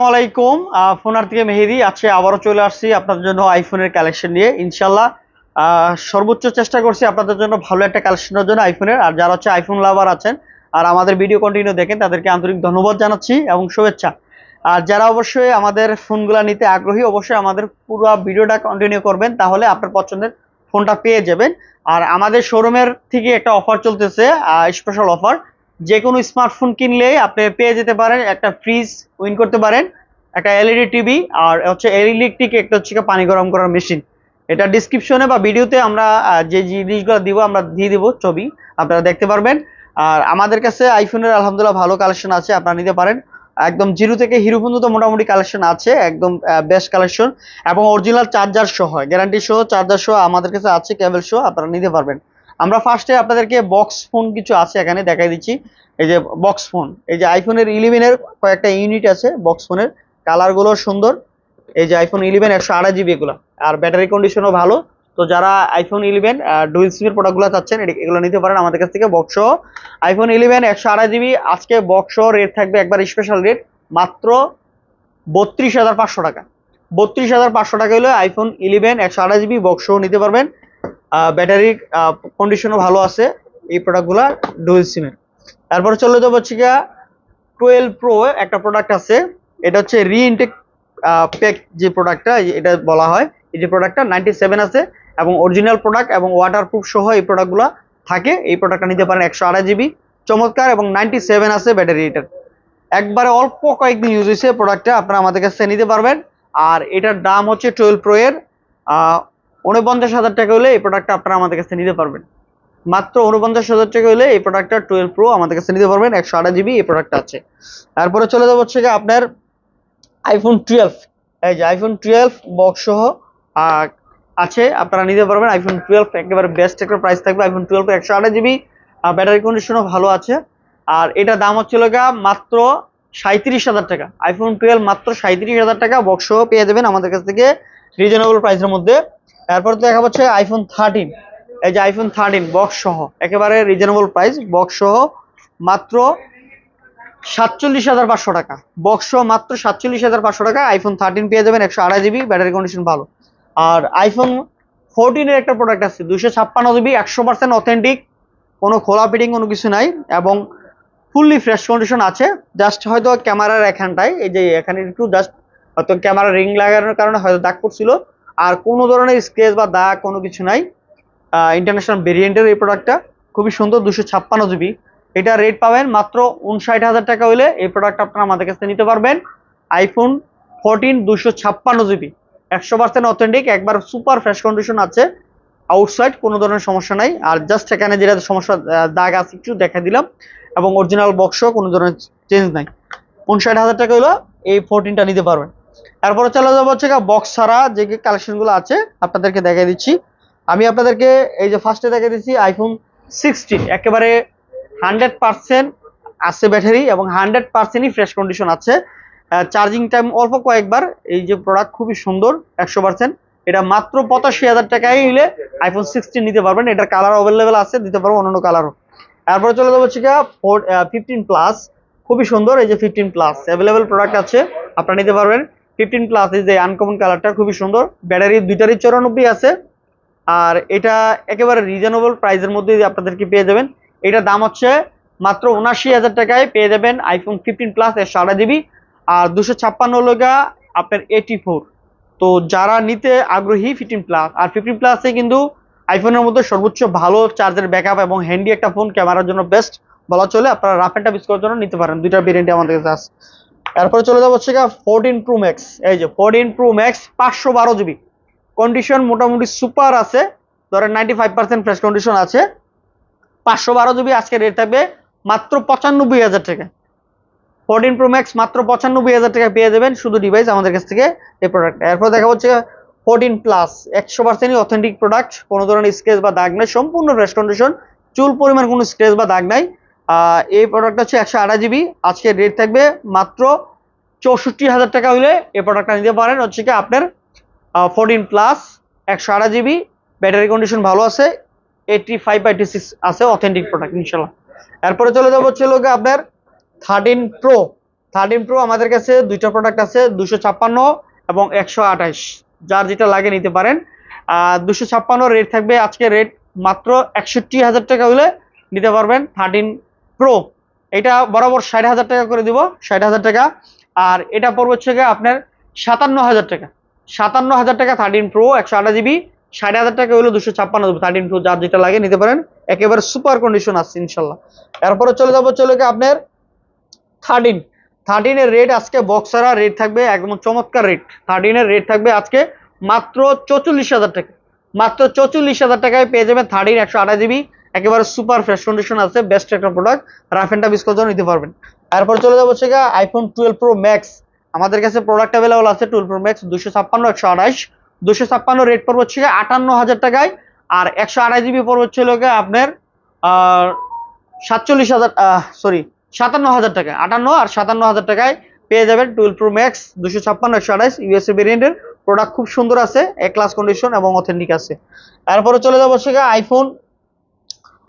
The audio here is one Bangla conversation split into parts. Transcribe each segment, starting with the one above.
আসসালামাইকুম ফোনার থেকে মেহেদি, আজকে আবারও চলে আসছি আপনাদের জন্য আইফোনের কালেকশন নিয়ে ইনশাল্লাহ সর্বোচ্চ চেষ্টা করছি আপনাদের জন্য ভালো একটা কালেকশনের জন্য আইফোনের আর যারা হচ্ছে আইফোন লাভার আছেন, আর আমাদের ভিডিও কন্টিনিউ দেখেন, তাদেরকে আন্তরিক ধন্যবাদ জানাচ্ছি এবং শুভেচ্ছা। আর যারা অবশ্যই আমাদের ফোনগুলা নিতে আগ্রহী, অবশ্যই আমাদের পুরো ভিডিওটা কন্টিনিউ করবেন, তাহলে আপনার পছন্দের ফোনটা পেয়ে যাবেন। আর আমাদের শোরুমের থেকে একটা অফার চলতেছে স্পেশাল অফার যে কোনো স্মার্টফোন কিনলেই আপনি পেয়ে যেতে পারেন একটা ফ্রিজ উইন করতে পারেন, একটা এলইডি টিভি আর হচ্ছে ইলেকট্রিক একটা হচ্ছে পানি গরম করার মেশিন এটা ডিসক্রিপশনে বা ভিডিওতে আমরা যে জিনিসগুলো দিব, আমরা দিয়ে দিব ছবি, আপনারা দেখতে পারবেন। আর আমাদের কাছে আইফোনের আলহামদুলিল্লাহ ভালো কালেকশন আছে, আপনারা নিতে পারেন। একদম জিরো থেকে হিরো পর্যন্ত মোটামুটি কালেকশন আছে, একদম বেস্ট কালেকশন এবং অরিজিনাল চার্জার সহ গ্যারান্টি সহ চার্জার সহ আমাদের কাছে আছে কেবল সহ, আপনারা নিতে পারবেন। আমরা ফার্স্টে আপনাদেরকে বক্স ফোন কিছু আছে এখানে দেখাই দিচ্ছি। এই যে বক্স ফোন এই যে আইফোনের ইলেভেনের কয়েকটা ইউনিট আছে বক্স ফোনের কালারগুলো সুন্দর। এই যে আইফোন ইলেভেন একশো আড়াই জিবি এগুলো। আর ব্যাটারি কন্ডিশনও ভালো। তো যারা আইফোন ইলেভেন ডুয়েল সিমের প্রোডাক্টগুলো চাচ্ছেন এগুলো নিতে পারেন আমাদের কাছ থেকে বক্স আইফোন ইলেভেন একশো আড়াই জিবি আজকে বক্স রেট থাকবে একবার স্পেশাল রেট মাত্র বত্রিশ হাজার পাঁচশো টাকা। বত্রিশ হাজার পাঁচশো টাকা হলে আইফোন ইলেভেন একশো আড়াই জিবি বক্স নিতে পারবেন। ব্যাটারি কন্ডিশনও ভালো আছে এই প্রোডাক্টগুলো ডুয়েল সিমের তারপরে চলে যাব হচ্ছে গিয়া টুয়েলভ প্রো একটা প্রোডাক্ট আছে। এটা হচ্ছে রিইনটেক প্যাক যে প্রোডাক্টটা এটা বলা হয়। এই যে প্রোডাক্টটা নাইনটি সেভেন আছে এবং অরিজিনাল প্রোডাক্ট এবং ওয়াটার প্রুফ সহ এই প্রোডাক্টগুলো থাকে। এই প্রোডাক্টটা নিতে পারেন একশো আড়াই জিবি চমৎকার এবং নাইনটি সেভেন আছে ব্যাটারি এটার। একবারে অল্প কয়েকদিন ইউজ হয়েছে প্রোডাক্টটা আপনারা আমাদের কাছে নিতে পারবেন। আর এটার দাম হচ্ছে টুয়েলভ প্রো এর উনপঞ্চাশ হাজার টাকা হলে এই প্রোডাক্টটা আপনারা আমাদের কাছে নিতে পারবেন। মাত্র উনপঞ্চাশ হাজার টাকা হলে এই প্রোডাক্টটা টুয়েলভ প্রো আমাদের কাছে নিতে পারবেন, একশো আড়াই জিবি এই প্রোডাক্টটা আছে। তারপরে চলে যাব হচ্ছে আপনার আইফোন টুয়েলভ এই যে আইফোন টুয়েলভ বক্স সহ আছে, আপনারা নিতে পারবেন আইফোন টুয়েলভ একেবারে বেস্ট একটা প্রাইস থাকবে। আইফোন টুয়েলভ একশো আড়াই জিবি ব্যাটারি কন্ডিশনও ভালো আছে। আর এটা দাম হচ্ছিল গা মাত্র সাঁত্রিশ হাজার টাকা। আইফোন টুয়েলভ মাত্র সাঁত্রিশ হাজার টাকা বক্স পেয়ে যাবেন আমাদের কাছ থেকে রিজনেবল প্রাইসের মধ্যে। তারপর তো দেখা হচ্ছে আইফোন থার্টিন এই যে আইফোন থার্টিন বক্স সহ, একেবারে রিজনেবল প্রাইস বক্স সহ মাত্র সাতচল্লিশ হাজার পাঁচশো টাকা। বক্স সহ মাত্র সাতচল্লিশ হাজার পাঁচশো টাকা আইফোন থার্টিন পেয়ে যাবেন একশো আড়াই জিবি ব্যাটারি কন্ডিশন ভালো। আর আইফোন ফোরটিনের একটা প্রোডাক্ট আছে দুশো ছাপ্পান্ন জিবি, একশো পার্সেন্ট অথেন্টিক কোনো খোলা ফিটিং কোনো কিছু নাই, এবং ফুললি ফ্রেশ কন্ডিশন আছে। জাস্ট হয়তো ক্যামেরার এখানটায়, এই যে এখানে একটু জাস্ট হয়তো ক্যামেরা রিং লাগানোর কারণে হয়তো দাগ পড়ছিল। আর কোনো ধরনের স্ক্রেচ বা দাগ কোনো কিছু নাই। ইন্টারন্যাশনাল ভেরিয়েন্টের এই প্রোডাক্টটা খুবই সুন্দর দুশো ছাপ্পান্ন জিবি এটা রেট পাবেন মাত্র উনষাট হাজার টাকা হলে এই প্রোডাক্ট আপনারা আমাদের কাছে নিতে পারবেন। আইফোন ফোরটিন দুশো ছাপ্পান্ন জিবি একশো পার্সেন্ট অথেন্টিক একবার সুপার ফ্রেশ কন্ডিশন আছে। আউটসাইড কোনো ধরনের সমস্যা নাই। আর জাস্ট এখানে যেটা সমস্যা দাগ আছে একটু দেখা দিলাম। এবং অরিজিনাল বক্সও কোনো ধরনের চেঞ্জ নাই। উনষাট হাজার টাকা হলো এই ফোরটিনটা নিতে পারবেন। তারপরে চলে যাব হচ্ছে বক্স ছাড়া যে কালেকশনগুলো আছে, আপনাদেরকে দেখাই দিচ্ছি। আমি আপনাদেরকে এই যে ফার্স্টে দেখাই দিচ্ছি আইফোন সিক্সটিন একেবারে হান্ড্রেড পার্সেন্ট আছে ব্যাটারি এবং হান্ড্রেড পার্সেন্টই ফ্রেশ কন্ডিশন আছে। চার্জিং টাইম অল্প কয়েকবার, এই যে প্রোডাক্ট খুবই সুন্দর, একশো পার্সেন্ট এটা মাত্র পঁচাশি হাজার টাকায় নিলে আইফোন সিক্সটিন নিতে পারবেন। এটার কালার অ্যাভেলেবেল আছে, দিতে পারব অন্যান্য কালারও তারপরে চলে যাব হচ্ছে ফোর ফিফটিন প্লাস খুবই সুন্দর, এই যে ফিফটিন প্লাস অ্যাভেলেবেল প্রোডাক্ট আছে, আপনারা নিতে পারবেন। ফিফটিন প্লাস এই যে আনকমন কালারটা খুবই সুন্দর। ব্যাটারি দুইটারই চৌরানব্বই আছে। আর এটা একেবারে রিজনেবল প্রাইসের মধ্যে আপনাদেরকে পেয়ে যাবেন? এটার দাম হচ্ছে মাত্র উনাশি হাজার টাকায় পেয়ে যাবেন আইফোন ফিফটিন প্লাস এর সাড়ে জিবি। আর দুশো ছাপ্পান্ন লগা আপনার এইটি ফোর তো যারা নিতে আগ্রহী ফিফটিন প্লাস আর ফিফটিন প্লাসে কিন্তু আইফোনের মধ্যে সর্বোচ্চ ভালো চার্জের ব্যাকআপ এবং হ্যান্ডি একটা ফোন ক্যামেরার জন্য বেস্ট বলা চলে। আপনারা রাফ অ্যান্ড টাফ ইউজ করার জন্য নিতে পারেন। দুইটা ভেরিয়েন্টে আমাদের কাছে এরপরে চলে যাব হচ্ছে ফোরটিন প্রো ম্যাক্স এই যে ফোরটিন প্রো ম্যাক্স পাঁচশো বারো জিবি কন্ডিশন মোটামুটি সুপার আছে। ধরেন ninety five percent fresh condition আছে। পাঁচশো বারো জিবি আজকে রেট থাকবে মাত্র পঁচানব্বই হাজার টাকা। ফোরটিন প্রো ম্যাক্স মাত্র পঁচানব্বই হাজার টাকা পেয়ে যাবেন শুধু ডিভাইস আমাদের কাছ থেকে এই প্রোডাক্ট এরপর দেখা হচ্ছে ফোরটিন প্লাস একশো পার্সেন্টই অথেন্টিক প্রোডাক্ট কোনো ধরনের স্ক্রেচ বা দাগ নেই। সম্পূর্ণ ফ্রেশ কন্ডিশন চুল পরিমাণ কোনো স্ক্রেচ বা দাগ নাই। এই প্রোডাক্টটা হচ্ছে একশো আড়াই জিবি আজকে রেট থাকবে মাত্র চৌষট্টি হাজার টাকা হলে এই প্রোডাক্টটা নিতে পারেন। হচ্ছে কি আপনার ফোরটিন প্লাস একশো আড়াই জিবি ব্যাটারি কন্ডিশন ভালো আছে। এইটটি ফাইভ এইটি সিক্স আছে অথেন্টিক প্রোডাক্ট ইনশাল্লাহ এরপরে চলে যাব হচ্ছে লোকে আপনার থার্টিন প্রো থার্টিন প্রো আমাদের কাছে দুইটা প্রোডাক্ট আছে দুশো ছাপ্পান্ন এবং একশো আঠাশ। যার যেটা লাগে নিতে পারেন। দুশো ছাপ্পান্ন রেট থাকবে। আজকে রেট মাত্র একষট্টি হাজার টাকা হলে নিতে পারবেন। থার্টিন প্রো এটা বরাবর ষাট হাজার টাকা করে দিব, ষাট হাজার টাকা। আর এটা পড়বে হচ্ছে আপনার সাতান্ন হাজার টাকা। সাতান্ন হাজার টাকা থার্টিন প্রো একশো আঠাশ জিবি ষাট হাজার টাকা হলো দুশো ছাপ্পান্ন দেবো থার্টিন প্রো যার যেটা লাগে নিতে পারেন। একেবারে সুপার কন্ডিশন আসছে ইনশাল্লাহ। এরপরে চলে যাব চলে গিয়ে আপনার থার্টিন থার্টিনের রেট আজকে বক্সারা রেট থাকবে একদম চমৎকার রেট থার্টিনের রেট থাকবে আজকে মাত্র চৌচল্লিশ হাজার টাকা। মাত্র চৌচল্লিশ হাজার টাকায় পেয়ে যাবেন থার্টিন একশো আঠাশ জিবি একেবারে সুপার ফ্রেশ কন্ডিশন আছে বেস্ট একটা প্রোডাক্ট রাফ অ্যান্ড টাফ জন্য নিতে পারবেন। এরপর চলে যাব হচ্ছে আইফোন টুয়েলভ প্রো ম্যাক্স আমাদের কাছে প্রোডাক্ট অ্যাভেলেবল আছে টুয়েলভ প্রো ম্যাক্স দুশো ছাপ্পান্ন, একশো আঠাশ দুশো ছাপ্পান্ন রেট পড়বে হচ্ছে আটান্ন হাজার টাকায়, আর একশো আঠাশ জিবি পড়বে হচ্ছে আপনার সাতচল্লিশ হাজার সরি সাতান্ন হাজার টাকা আটান্ন আর সাতান্ন হাজার টাকায় পেয়ে যাবেন টুয়েলভ প্রো ম্যাক্স দুশো ছাপ্পান্ন, একশো আঠাশ ইউএসএ ভেরিয়েন্টের প্রোডাক্ট খুব সুন্দর আছে এ ক্লাস কন্ডিশন এবং অথেন্টিক আছে। তারপরে চলে যাব গিয়ে আইফোন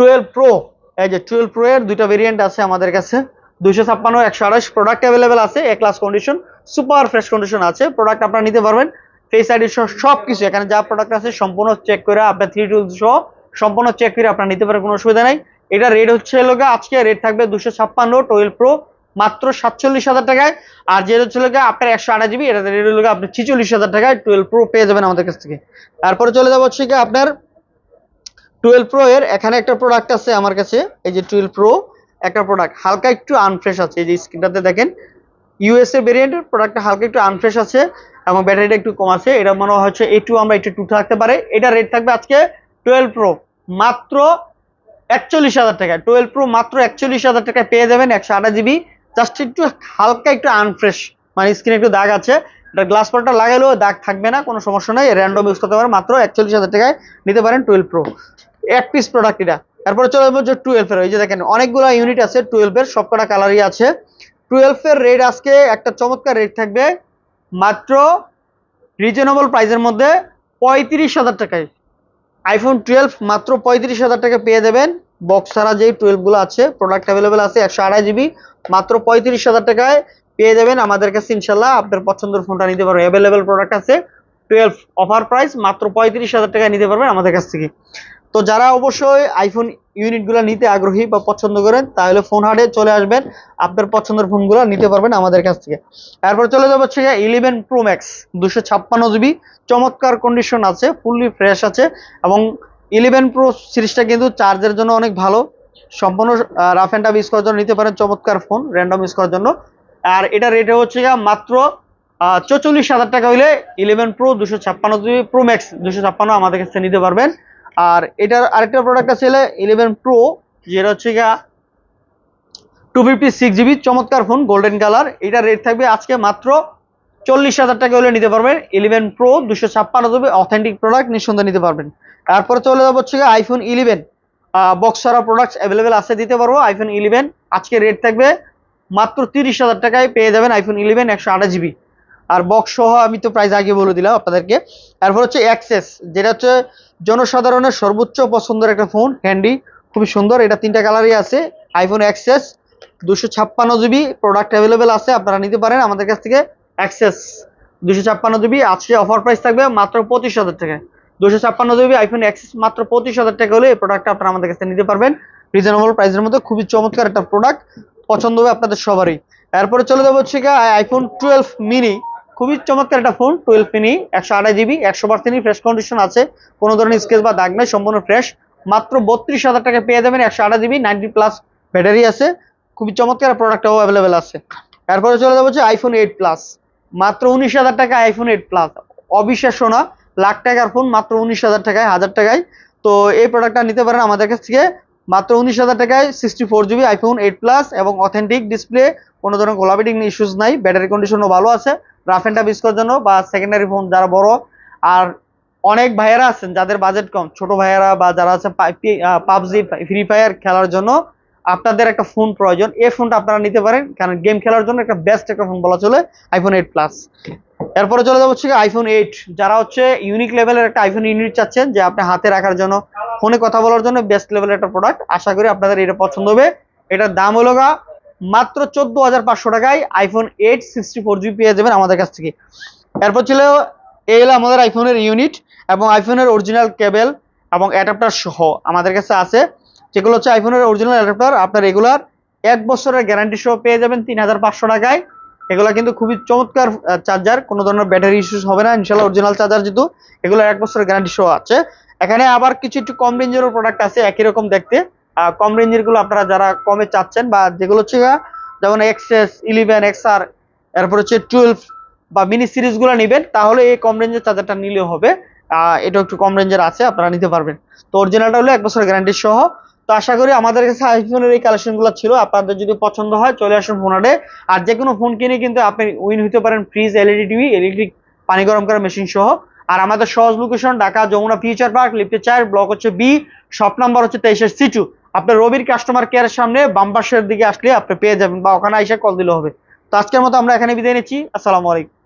টুয়েলভ প্রো এই যে টুয়েলভ প্রো এর দুইটা ভেরিয়েন্ট আছে আমাদের কাছে। দুইশো ছাপ্পান্ন, একশো আঠাশ প্রোডাক্ট অ্যাভেলেবেল আছে A class condition super fresh condition আছে। প্রোডাক্ট আপনারা নিতে পারবেন। ফেস আইডি সহ সব কিছু এখানে যা প্রোডাক্ট আছে সম্পূর্ণ চেক করে আপনার থ্রি টুলস সহ সম্পূর্ণ চেক করে আপনারা নিতে পারেন কোনো অসুবিধা নাই। এটা রেট হচ্ছে লোকে আজকে রেট থাকবে দুশো ছাপ্পান্ন টুয়েলভ প্রো মাত্র সাতচল্লিশ হাজার টাকায়। আর যেটা হচ্ছে লোকে আপনার একশো আঠাশ জিবি এটা রেট হলো আপনি ছিচল্লিশ হাজার টাকায় টুয়েলভ প্রো পেয়ে যাবেন আমাদের কাছ থেকে। তারপরে চলে যাব হচ্ছে কি আপনার টুয়েলভ প্রো এর এখানে একটা প্রোডাক্ট আছে আমার কাছে, এই যে টুয়েলভ প্রো, একটা প্রোডাক্ট হালকা একটু আনফ্রেশ আছে, এই যে স্ক্রিনটাতে দেখেন ইউএসএ ভেরিয়েন্টের প্রোডাক্টটা হালকা একটু আনফ্রেশ আছে এবং ব্যাটারিটা একটু কম আছে, এটা মনে হচ্ছে একটু আমরা একটু টু থাকতে পারে, এটা রেট থাকবে আজকে টুয়েলভ প্রো, মাত্র একচল্লিশ হাজার টাকায়, টুয়েলভ প্রো মাত্র একচল্লিশ হাজার টাকায় পেয়ে যাবেন একশো আঠাশ জিবি জাস্ট একটু হালকা একটু আনফ্রেশ মানে স্ক্রিনে একটু দাগ আছে, এটা গ্লাস পাল্টা লাগালেও দাগ থাকবে না, কোনো সমস্যা নেই র্যান্ডম ইউজ করতে পারেন, মাত্র একচল্লিশ হাজার টাকায় নিতে পারেন টুয়েলভ প্রো। এক পিস প্রোডাক্ট এটা। তারপরে চলে যাব যে টুয়েলভ এর, এই যে দেখেন অনেকগুলো ইউনিট আছে টুয়েলভ এর, সবকটা কালারই আছে। টুয়েলভ এর রেট আজকে একটা চমৎকার রেট থাকবে মাত্র রিজনেবল প্রাইসের মধ্যে পঁয়ত্রিশ হাজার টাকায়। আইফোন টুয়েলভ মাত্র পঁয়ত্রিশ হাজার টাকা পেয়ে যাবেন। বক্স ছাড়া যেই টুয়েলভগুলো আছে প্রোডাক্ট অ্যাভেলেবেল আছে একশো আড়াই জিবি মাত্র পঁয়ত্রিশ হাজার টাকায় পেয়ে যাবেন আমাদের কাছে ইনশাল্লাহ। আপনার পছন্দের ফোনটা নিতে পারবেন। অ্যাভেলেবেল প্রোডাক্ট আছে। টুয়েলভ অফার প্রাইস মাত্র পঁয়ত্রিশ হাজার টাকায় নিতে পারবেন আমাদের কাছ থেকে। তো যারা অবশ্যই আইফোন ইউনিটগুলো নিতে আগ্রহী বা পছন্দ করেন, তাহলে ফোন হাটে চলে আসবেন। আপনার পছন্দের ফোনগুলো নিতে পারবেন আমাদের কাছ থেকে। এরপর চলে যাব হচ্ছে ইলেভেন প্রো ম্যাক্স দুশো ছাপ্পান্ন জিবি চমৎকার কন্ডিশন আছে ফুললি ফ্রেশ আছে এবং ইলেভেন প্রো সিরিজটা কিন্তু চার্জের জন্য অনেক ভালো। সম্পূর্ণ রাফ অ্যান্ড ইউজ করার জন্য নিতে পারেন চমৎকার ফোন র্যান্ডম ইউজ করার জন্য। আর এটা রেটে হচ্ছে মাত্র চৌচল্লিশ হাজার টাকা হইলে ইলেভেন প্রো দুশো ছাপ্পান্ন জিবি প্রো ম্যাক্স দুশো ছাপ্পান্ন আমাদের কাছে নিতে পারবেন। আর এটার আরেকটা প্রোডাক্ট আছে ইলেভেন প্রো যেটা হচ্ছে গিয়া টু ফিফটি সিক্স জিবি চমৎকার ফোন গোল্ডেন কালার এটা রেট থাকবে আজকে মাত্র চল্লিশ হাজার টাকা হলে নিতে পারবেন। ইলেভেন প্রো দুশো ছাপ্পান্ন জিবি অথেন্টিক প্রোডাক্ট নিঃসন্দেহে নিতে পারবেন। তারপরে চলে যাব হচ্ছে আইফোন ইলেভেন বক্স ছাড়া প্রোডাক্টস অ্যাভেলেবেল আছে, দিতে পারব আইফোন ইলেভেন আজকে রেট থাকবে মাত্র তিরিশ হাজার টাকায় পেয়ে যাবেন আইফোন ইলেভেন একশো আঠাশ জিবি আর বক্স সহ আমি তো প্রাইস আগে বলে দিলাম আপনাদেরকে। তারপর হচ্ছে অ্যাক্সেস যেটা হচ্ছে জনসাধারণের সর্বোচ্চ পছন্দের একটা ফোন হ্যান্ডি খুবই সুন্দর। এটা তিনটা কালারই আছে আইফোন অ্যাক্সেস দুশো ছাপ্পান্ন জিবি প্রোডাক্ট অ্যাভেলেবেল আছে, আপনারা নিতে পারেন আমাদের কাছ থেকে অ্যাক্সেস দুশো ছাপ্পান্ন জিবি আজকে অফার প্রাইস থাকবে মাত্র পঁচিশ হাজার টাকা। দুশো ছাপ্পান্ন জিবি আইফোন অ্যাক্সেস মাত্র পঁচিশ হাজার টাকা হলে এই প্রোডাক্টটা আপনারা আমাদের কাছে নিতে পারবেন। রিজনেবল প্রাইসের মধ্যে খুবই চমৎকার একটা প্রোডাক্ট পছন্দ হবে আপনাদের সবারই। এরপরে চলে যাব হচ্ছে আইফোন টুয়েলভ মিনি খুবই চমৎকার একটা ফোন টুয়েলভ মিনি একশো আড়াই জিবি একশো পার্সেন্টই ফ্রেশ কন্ডিশন আছে। কোনো ধরনের স্কেচ বা দাগ নেই, সম্পূর্ণ ফ্রেশ মাত্র বত্রিশ হাজার টাকা পেয়ে যাবেন একশো আড়াই জিবি নাইনটি প্লাস ব্যাটারি আছে। খুবই চমৎকার প্রোডাক্টটাও অ্যাভেলেবেল আছে। এরপরে চলে যাব হচ্ছে আইফোন এইট প্লাস মাত্র উনিশ হাজার টাকা আইফোন এইট প্লাস অবিশ্বাস্য না, লাখ টাকার ফোন মাত্র উনিশ হাজার টাকায় হাজার টাকায়। তো এই প্রোডাক্টটা নিতে পারেন আমাদের কাছ থেকে। মাত্র উনিশ হাজার টাকায় sixty four GB iPhone eight plus এবং অথেন্টিক ডিসপ্লে কোনো ধরনের কোলাবিটিং ইস্যুস নাই ব্যাটারি কন্ডিশনও ভালো আছে রাফ অ্যান্ড টাফ ইউজ জন্য বা সেকেন্ডারি ফোন যারা বড়, আর অনেক ভাইয়েরা আছেন যাদের বাজেট কম, ছোট ভাইয়েরা বা যারা আছে পাবজি ফ্রি ফায়ার খেলার জন্য, আপনাদের একটা ফোন প্রয়োজন। এই ফোনটা আপনারা নিতে পারেন, কারণ গেম খেলার জন্য একটা বেস্ট একটা ফোন বলা চলে আইফোন এইট প্লাস এরপরে চলে যাব হচ্ছে আইফোন এইট যারা হচ্ছে ইউনিক লেভেলের একটা আইফোন ইউনিট চাচ্ছেন, যে আপনি হাতে রাখার জন্য ফোনে কথা বলার জন্য বেস্ট লেভেলের একটা প্রোডাক্ট আশা করি আপনাদের এটা পছন্দ হবে। এটার দাম হলো গা মাত্র চোদ্দ হাজার পাঁচশো টাকায় iPhone eight sixty four GB পেয়ে যাবেন আমাদের কাছ থেকে। এরপর ছিল এই হলো আমাদের আইফোনের ইউনিট এবং আইফোনের অরিজিনাল কেবেল এবং অ্যাডাপ্টার সহ আমাদের কাছে আছে। যেগুলো হচ্ছে আইফোনের অরিজিনাল অ্যাডাপ্টার আপনার রেগুলার এক বছরের গ্যারান্টি সহ পেয়ে যাবেন তিন হাজার পাঁচশো টাকায়। এগুলো কিন্তু খুবই চমৎকার চার্জার কোনো ধরনের ব্যাটারি ইস্যুস হবে না, ইনশাল্লাহ অরিজিনাল চার্জার যেহেতু এগুলো এক বছরের গ্যারান্টি সহ আছে। এখানে আবার কিছু একটু কম রেঞ্জেরও প্রোডাক্ট আছে, একই রকম দেখতে। কম রেঞ্জেরগুলো আপনারা যারা কমে চাচ্ছেন বা যেগুলো হচ্ছে যেমন এক্সএস ইলেভেন এক্সআর এরপর হচ্ছে টুয়েলভ বা মিনি সিরিজগুলো নেবেন, তাহলে এই কম রেঞ্জের চার্জারটা নিলেও হবে। এটা একটু কম রেঞ্জের আছে, আপনারা নিতে পারবেন। তো অরিজিনালটা হলো এক বছরের গ্যারান্টি সহ। তো আশা করি আমাদের কাছে আইফোনের এই কালেকশনগুলো ছিল। আপনাদের যদি পছন্দ হয়, চলে আসুন ফোনাডে আর যে কোনো ফোন কিনে কিন্তু আপনি উইন হতে পারেন ফ্রিজ এলইডি টিভি ইলেকট্রিক পানি গরম করার মেশিন সহ। আর আমাদের সহজ location Dhaka, Jamuna Future Park লিফটে চার ব্লক হচ্ছে বি শপ নাম্বার হচ্ছে তেইশের সিটু আপনার রবির কাস্টমার কেয়ারের সামনে, বাম পাশের দিকে আসলে আপনি পেয়ে যাবেন বা ওখানে এসে কল দিলে হবে। তো আজকের মতো আমরা এখানে বিদায় নিচ্ছি। আসসালামু আলাইকুম।